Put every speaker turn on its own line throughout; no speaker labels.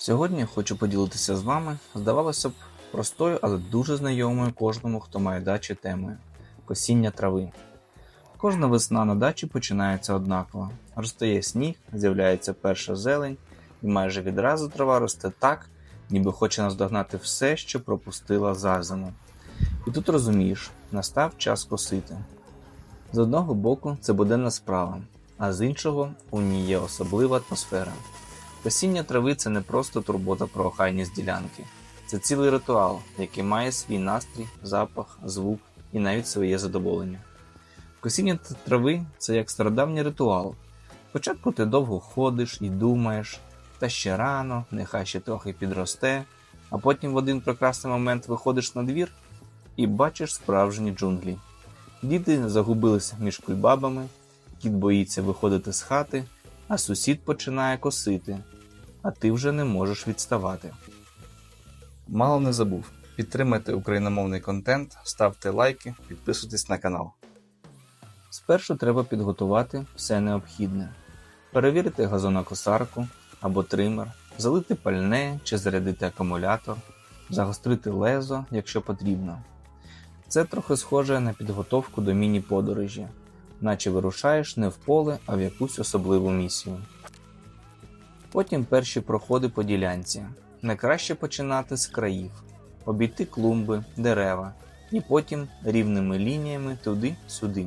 Сьогодні хочу поділитися з вами, здавалося б, простою, але дуже знайомою кожному, хто має дачі темою косіння трави. Кожна весна на дачі починається однаково. Розтає сніг, з'являється перша зелень, і майже відразу трава росте так, ніби хоче наздогнати все, що пропустила за зиму. І тут розумієш, настав час косити. З одного боку, це буденна справа, а з іншого у ній є особлива атмосфера. Косіння трави це не просто турбота про охайність ділянки, це цілий ритуал, який має свій настрій, запах, звук і навіть своє задоволення. Косіння трави це як стародавній ритуал. Спочатку ти довго ходиш і думаєш, та ще рано, нехай ще трохи підросте, а потім в один прекрасний момент виходиш на двір і бачиш справжні джунглі. Діти загубилися між кульбабами, кіт боїться виходити з хати, а сусід починає косити, а ти вже не можеш відставати. Мало не забув. Підтримайте україномовний контент, ставте лайки, підписуйтесь на канал. Спершу треба підготувати все необхідне. Перевірити газонокосарку або тример, залити пальне чи зарядити акумулятор, загострити лезо, якщо потрібно. Це трохи схоже на підготовку до міні-подорожі, наче вирушаєш не в поле, а в якусь особливу місію. Потім перші проходи по ділянці. Найкраще починати з країв, обійти клумби, дерева, і потім рівними лініями туди-сюди.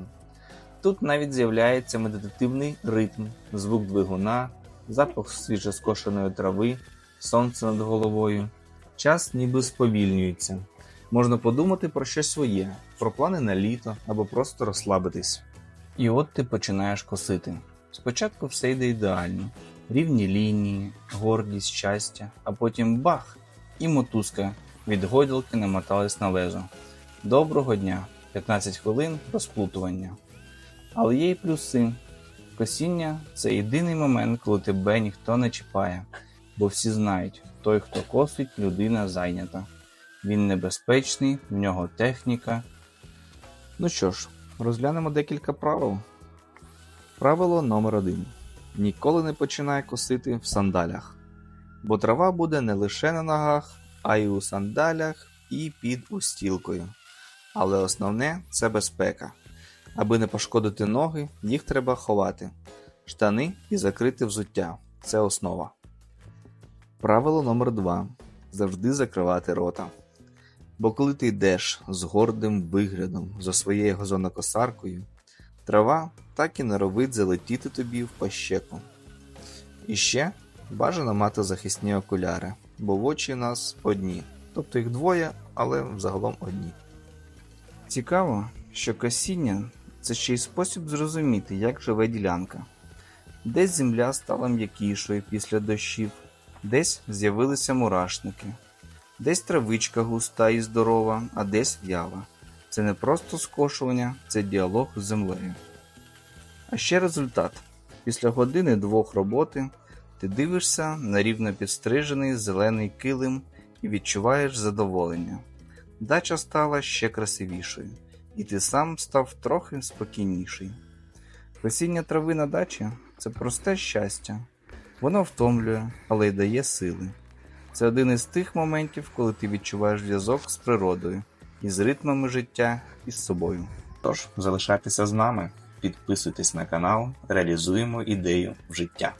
Тут навіть з'являється медитативний ритм, звук двигуна, запах свіжоскошеної трави, сонце над головою. Час ніби сповільнюється. Можна подумати про щось своє, про плани на літо або просто розслабитись. І от ти починаєш косити. Спочатку все йде ідеально, рівні лінії, гордість, щастя, а потім бах! І мотузка від гойдалки намоталась на лезо. Доброго дня! 15 хвилин розплутування. Але є й плюси. Косіння це єдиний момент, коли тебе ніхто не чіпає, бо всі знають, той, хто косить, людина зайнята. Він небезпечний, в нього техніка. Ну що ж, розглянемо декілька правил. Правило номер один: Ніколи не починай косити в сандалях, бо трава буде не лише на ногах, а й у сандалях і під устілкою. Але основне це безпека. Аби не пошкодити ноги, їх треба ховати. Штани і закрити взуття це основа. Правило номер 2 завжди закривати рота. Бо коли ти йдеш з гордим виглядом за своєю газонокосаркою, трава так і норовить залетіти тобі в пащеку. І ще бажано мати захисні окуляри, бо в очі нас одні, тобто їх двоє, але загалом одні. Цікаво, що косіння це ще й спосіб зрозуміти, як живе ділянка. Десь земля стала м'якішою після дощів, десь з'явилися мурашники, десь травичка густа і здорова, а десь в'яла. Це не просто скошування, це діалог з землею. А ще результат. Після години двох роботи ти дивишся на рівно підстрижений зелений килим і відчуваєш задоволення. Дача стала ще красивішою, і ти сам став трохи спокійніший. Весіння трави на дачі це просте щастя. Воно втомлює, але й дає сили. Це один із тих моментів, коли ти відчуваєш зв'язок з природою і з ритмами життя і з собою. Тож залишайтеся з нами, підписуйтесь на канал, реалізуємо ідею в життя.